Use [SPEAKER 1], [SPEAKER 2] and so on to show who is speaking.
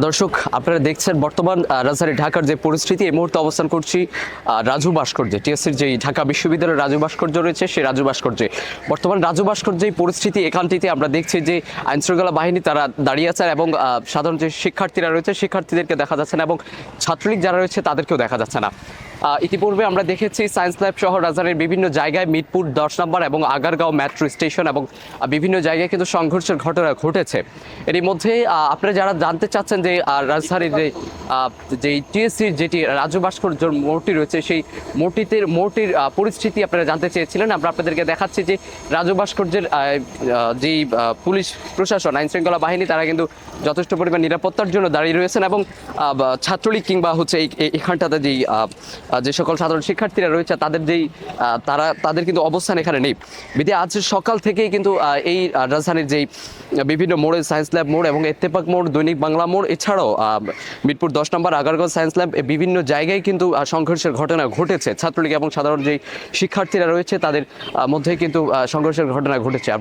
[SPEAKER 1] দর্শক, আপনারা দেখছেন বর্তমান রাজধানী ঢাকার যে পরিস্থিতি, এই মুহূর্তে অবস্থান করছি রাজু ভাস্কর্যে। টিএসসির যে ঢাকা বিশ্ববিদ্যালয়ের রাজু ভাস্কর্য রয়েছে, সেই রাজু ভাস্কর্যে। বর্তমান রাজু ভাস্কর্যে এই পরিস্থিতি, এখানটিতে আমরা দেখছি যে আইনশৃঙ্খলা বাহিনী তারা দাঁড়িয়ে আছেন এবং সাধারণ যে শিক্ষার্থীরা রয়েছে, শিক্ষার্থীদেরকে দেখা যাচ্ছে না এবং ছাত্রলীগ যারা রয়েছে, তাদেরকেও দেখা যাচ্ছে না। ইতিপূর্বে আমরা দেখেছি সায়েন্স ল্যাব সহ রাজধানীর বিভিন্ন জায়গায় মিরপুর দশ নম্বর এবং আগারগাঁও মেট্রো স্টেশন এবং বিভিন্ন জায়গায় কিন্তু সংঘর্ষের ঘটনা ঘটেছে। এরই মধ্যে আপনারা যারা জানতে চাচ্ছেন যে রাজধানীর যে টিএসসির যেটি রাজু ভাস্কর্য মোড়টি রয়েছে, সেই মোড়টিতে মোড়টির পরিস্থিতি আপনারা জানতে চেয়েছিলেন। আমরা আপনাদেরকে দেখাচ্ছি যে রাজু ভাস্কর্যের যেই পুলিশ প্রশাসন আইন শৃঙ্খলা বাহিনী, তারা কিন্তু যথেষ্ট পরিমাণ নিরাপত্তার জন্য দাঁড়িয়ে রয়েছেন এবং ছাত্রলীগ কিংবা হচ্ছে এখানটাতে যেই যে সকল সাধারণ শিক্ষার্থীরা রয়েছে, তাদের যেই তারা, তাদের কিন্তু অবস্থান এখানে নেই। বিধি আজ সকাল থেকেই কিন্তু এই রাজধানীর যেই বিভিন্ন মোড়ে সায়েন্স ল্যাব মোড় এবং এত্তেপাক মোড়, দৈনিক বাংলা মোড়, এছাড়াও মিরপুর দশ নম্বর আগারগঞ্জ সায়েন্স ল্যাব বিভিন্ন জায়গায় কিন্তু সংঘর্ষের ঘটনা ঘটেছে। ছাত্রলীগ এবং সাধারণ যেই শিক্ষার্থীরা রয়েছে, তাদের মধ্যে কিন্তু সংঘর্ষের ঘটনা ঘটেছে।